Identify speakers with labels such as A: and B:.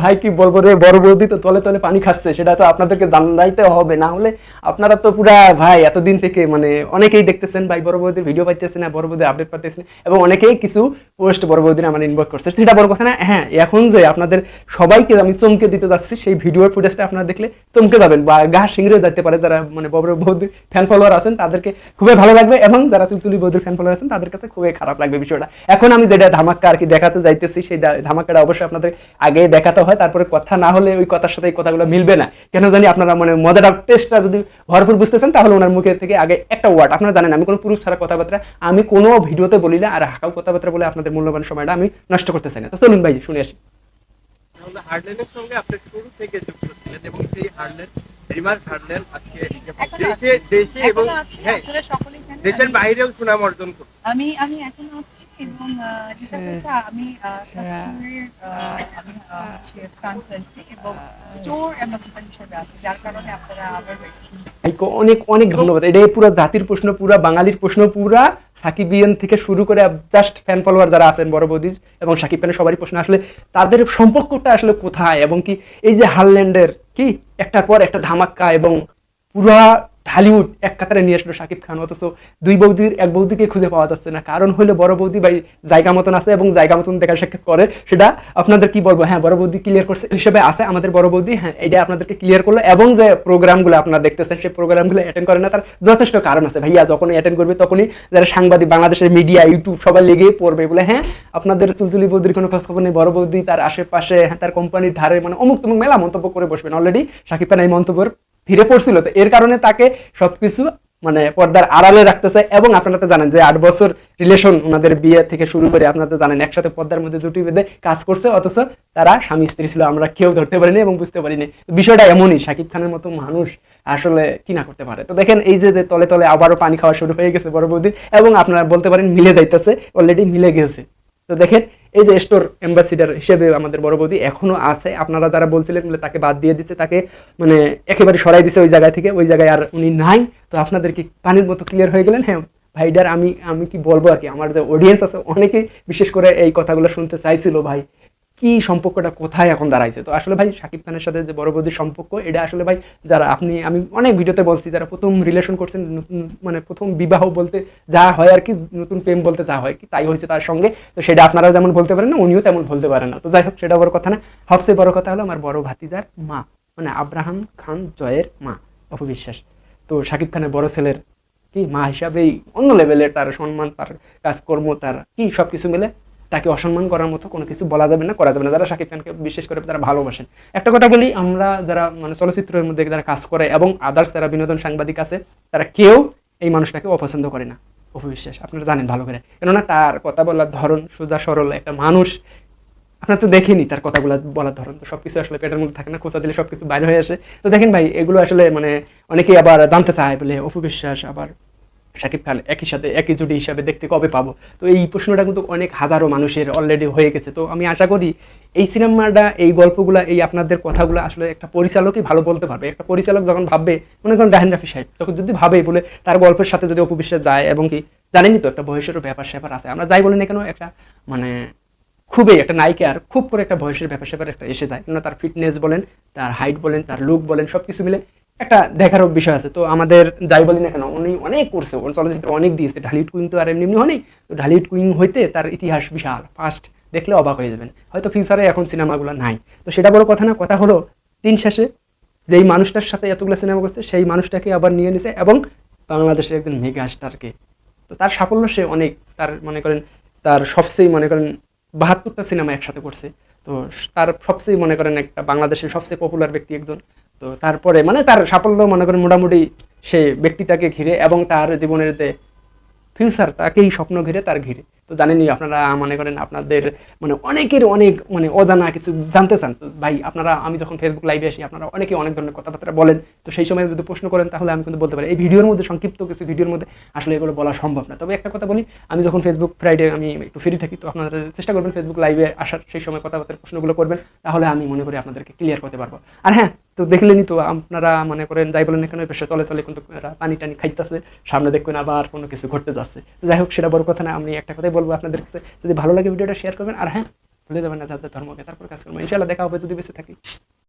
A: ভাই কি বলব রে, বড় বৌদি তো তলে তলে পানি খাচ্ছে, সেটা তো আপনাদেরকে জানাইতে হবে। না হলে আপনারা তো পুরা ভাই এতদিন থেকে মানে অনেকেই দেখতেছেন ভাই, বড় বৌদির ভিডিও পাইতেছেন না, বড় বৌদি আপডেট পাইতেছেন এবং অনেকেই কিছু পোস্ট বড় বৌদির আমার ইনবক্স করছে। সেটা বড় কথা না হ্যাঁ এখন যে আপনাদের সবাইকে আমি চমকে দিতে যাচ্ছি, সেই ভিডিওর ফুটেজটা আপনারা দেখলে চমকে যাবেন বা গা শিংরে যেতে পারে যারা মানে বড় বৌদির ফ্যান ফলোয়ার আছেন, তাদেরকে খুবই ভালো লাগবে এবং যারা চুলচুলি বৌদির ফ্যান ফলোয়ার আছেন, তাদের কাছে খুবই খারাপ লাগবে বিষয়টা। এখন আমি যেটা ধামাক্কা আর কি দেখাতে যাইতেছি সেই ধামাক্কাটা অবশ্যই আপনাদের আগে দেখাতে হয় তারপরে কথা না হলে ওই কথার সাথে এই কথাগুলো মিলবে না। কেন জানি আপনারা মানে মজাটা টেস্টটা যদি ভরপুর বুঝতেছেন তাহলে ওনার মুখে থেকে আগে একটা ওয়ার্ড আপনারা জানেন আমি কোনো পুরুষ ছাড়া কথাবার্তা আমি কোনো ভিডিওতে বলি না আর হাকাও কথাবার্তা বলে আপনাদের মূল্যবান সময়টা আমি নষ্ট করতে চাই না। তো চলুন ভাই শুনে আসি।
B: হার্ডলেনের সঙ্গে আপনি শুরু থেকে যুক্ত ছিলেন এবং সেই হার্ডলেন রিমার্ক হার্ডলেন আজকে দেশে দেশে এবং হ্যাঁ
C: আপনারা সকলেই জানেন
B: দেশের বাইরেও সুনাম অর্জন করছে।
C: আমি আমি এখন যেটা হচ্ছে আমি আহ, আমি হচ্ছে ফ্রান্সেন্সি এবং স্টোর অ্যাম্বাসেডার হিসেবে আছি যার কারণে আপনারা আমার
A: অনেক অনেক ধন্যবাদ। এটাই পুরো জাতির প্রশ্ন পুরা বাঙালির প্রশ্ন পুরা সাকিব বিয়ান থেকে শুরু করে জাস্ট ফ্যান ফলোয়ার যারা আছেন বড় বৌদি এবং সাকিব খানের সবারই প্রশ্ন আসলে তাদের সম্পর্কটা আসলে কোথায় এবং কি এই যে হারল্যান্ডের কি একটার পর একটা ধামাক্কা এবং পুরা ঢালিউড এক কাতারে নিয়ে আসলো শাকিব খান, অথচ দুই বৌদির, এক বৌদিকে খুঁজে পাওয়া যাচ্ছে না। কারণ হলো বড় বৌদি ভাই জায়গা মতন আছে এবং জায়গা মতন দেখা সাক্ষাৎ করে। সেটা আপনাদের কি বলব? হ্যাঁ বড় বৌদি ক্লিয়ার করছে, হিসেবে আছে আমাদের বড় বৌদি। হ্যাঁ এটা আপনাদেরকে ক্লিয়ার করল এবং যে প্রোগ্রামগুলো আপনারা দেখতেছেন, সেই প্রোগ্রামগুলো অ্যাটেন্ড করে না, তার যথেষ্ট কারণ আছে। ভাইয়া যখনই অ্যাটেন্ড করবে, তখনই যারা সাংবাদিক, বাংলাদেশের মিডিয়া ইউটিউব সবাই লেগেই পড়বে। বলে হ্যাঁ আপনাদের চুলচুলি বৌদির কোনো খোঁজ খবর নেই। বড় বৌদি তার আশেপাশে হ্যাঁ তার কোম্পানির ধারে মানে অমুক তমুক মেলা মন্তব্য করে বসবেন অলরেডি শাকিব খান এই মন্তব্যের ফিরে পড়ছিল। তো এর কারণে তাকে সবকিছু মানে পর্দার আড়ালে রাখতেছে এবং আপনারা তো জানেন যে আট বছর রিলেশন ওনাদের বিয়ে থেকে শুরু করে আপনারা তো জানেন একসাথে পর্দার মধ্যে জুটি বেঁধে কাজ করছে, অথচ তারা স্বামী স্ত্রী ছিল, আমরা কেউ ধরতে পারিনি এবং বুঝতে পারিনি। বিষয়টা এমনই, শাকিব খানের মতো মানুষ আসলে কি না করতে পারে? তো দেখেন এই যে যে তলে তলে আবারও পানি খাওয়া শুরু হয়ে গেছে বড় বৌদির এবং আপনারা বলতে পারেন মিলে যাইতেছে অলরেডি মিলে গেছে। তো দেখেন এই যে স্টোর অ্যাম্বাসিডার হিসেবে আমাদের বড় বৌদি এখনও আছে। আপনারা যারা বলছিলেন বলে তাকে বাদ দিয়ে দিচ্ছে তাকে মানে একেবারে সরাই দিছে ওই জায়গা থেকে, ওই জায়গায় আর উনি নাই। তো আপনাদের কি পানির মতো ক্লিয়ার হয়ে গেলেন। হ্যাঁ ভাইডার আমি আমি কি বলব আর কি? আমার যে অডিয়েন্স আছে, অনেকেই বিশেষ করে এই কথাগুলো শুনতে চাইছিল ভাই। কি সম্পর্কটা কোথায় এখন দাঁড়াইছে? তো আসলে ভাই শাকিব খানের সাথে যে বড় বৌদির সম্পর্ক, এটা আসলে ভাই, যারা আপনি, আমি অনেক ভিডিওতে বলছি, যারা প্রথম রিলেশন করছেন নতুন মানে প্রথম বিবাহ বলতে যা হয় আর কি, নতুন প্রেম বলতে যা হয়, কি তাই হয়েছে তার সঙ্গে, তো সেটা আপনারাও যেমন বলতে পারেন না, উনিও তেমন বলতে পারেন না। তো যাই হোক, সেটা বড় কথা না। সবচেয়ে বড় কথা হলো আমার বড় ভাতিজার মা মানে আব্রাহাম খান জয়ের মা, অপবিশ্বাস। তো শাকিব খানের বড় ছেলের কি মা হিসাবেই অন্য লেভেলের তার সম্মান, তার কাজকর্ম, তার কি সব কিছু মিলে তাকে অসম্মান করার মতো কোনো কিছু বলা যাবে না, করা যাবে না। যারা শাকিব খানকে বিশেষ করে তারা ভালোবাসেন। একটা কথা বলি, আমরা যারা মানে চলচ্চিত্রের মধ্যে যারা কাজ করে এবং আদার্স যারা বিনোদন সাংবাদিক আছে, তারা কেউ এই মানুষটাকে অপছন্দ করে না। অপবিশ্বাস, আপনারা জানেন ভালো করে। কেননা তার কথা বলার ধরন সোজা সরল একটা মানুষ। আপনার তো দেখেনি তার কথাগুলো বলার ধরন। তো সবকিছু আসলে পেটের মধ্যে থাকে না, খোঁচা দিলে সবকিছু বাইরে হয়ে আসে। তো দেখেন ভাই, এগুলো আসলে মানে অনেকেই আবার জানতে চায় বলে অপবিশ্বাস, আবার শাকিব খান একই সাথে, একই জুটি হিসাবে দেখতে কবে পাবো? তো এই প্রশ্নটা কিন্তু অনেক হাজারো মানুষের অলরেডি হয়ে গেছে। তো আমি আশা করি এই সিনেমাটা, এই গল্পগুলা, এই আপনাদের কথাগুলো আসলে একটা পরিচালকই ভালো বলতে পারবে। একটা পরিচালক যখন ভাববে, মনে করেন রাহেন রাফি সাহেব, তখন যদি ভাবে বলে তার গল্পের সাথে যদি অপবিশ্বাস যায় এবং কি জানেনই তো একটা বয়সেরও ব্যাপার স্যাপার আছে। আমরা যাই বলি না কেন, একটা মানে খুবই একটা নায়িকার খুব করে একটা বয়সের ব্যাপার স্যাপার একটা এসে যায়। কেন তার ফিটনেস বলেন, তার হাইট বলেন, তার লুক বলেন সব কিছু মিলে একটা দেখার বিষয় আছে। তো আমাদের যাই বলি না কেন, উনি অনেক করছে, ওর চলচ্চিত্র অনেক দিয়েছে। ঢালিউড কুইং তো আর এমনি এমনি তো ঢালিউড কুইং হইতে তার ইতিহাস বিশাল। ফার্স্ট দেখলে অবাক হয়ে যাবেন। হয়তো ফিউচারে এখন সিনেমাগুলো নাই। তো সেটা বড় কথা না, কথা হলো তিন শেষে যেই মানুষটার সাথে এতগুলো সিনেমা করছে, সেই মানুষটাকে আবার নিয়ে নিছে এবং বাংলাদেশের একজন মেগা স্টারকে তো তার সাফল্য সে অনেক, তার মনে করেন, তার সবচেয়ে মনে করেন বাহাত্তরটা সিনেমা একসাথে করছে। তো তার সবচেয়ে মনে করেন একটা বাংলাদেশের সবচেয়ে পপুলার ব্যক্তি একজন। তো তারপরে মানে তার সাফল্য মনে করেন মোটামুটি সে ব্যক্তিটাকে ঘিরে এবং তার জীবনের যে ফিউচার তাকেই স্বপ্ন ঘিরে তার ঘিরে। তো জানেনই আপনারা মনে করেন আপনাদের মানে অনেকের অনেক মানে অজানা কিছু জানতে চান। ভাই, আপনারা, আমি যখন ফেসবুক লাইভে আসি, আপনারা অনেকে অনেক ধরনের কথাবার্তা বলেন। তো সেই সময় যদি প্রশ্ন করেন, তাহলে আমি কিন্তু বলতে পারি। এই ভিডিওর মধ্যে, সংক্ষিপ্ত কিছু ভিডিওর মধ্যে আসলে এগুলো বলা সম্ভব না। তবে একটা কথা বলি, আমি যখন ফেসবুক ফ্রাইডে আমি একটু ফ্রি থাকি, তো আপনারা চেষ্টা করবেন ফেসবুক লাইভে আসার, সেই সময় কথাবার্তার প্রশ্নগুলো করবেন। তাহলে আমি মনে করি আপনাদেরকে ক্লিয়ার করতে পারব। আর হ্যাঁ তো দেখলেনি তো, আপনারা মনে করেন যাই বলেন এখানে পেশে চলে তলে কিন্তু পানি টানি খাইতেছে, সামনে দেখবেন আবার কোনো কিছু ঘটতে যাচ্ছে। যাই হোক, সেটা বড় কথা না, আমি একটা কথাই বলব আপনাদের কাছে। যদি ভালো লাগে ভিডিওটা শেয়ার করবেন। আর হ্যাঁ ভুলে যাবেন না যার যার ধর্মকে তারপর কাজ করব। ইনশাল্লাহ দেখা হবে, যদি বেঁচে থাকি।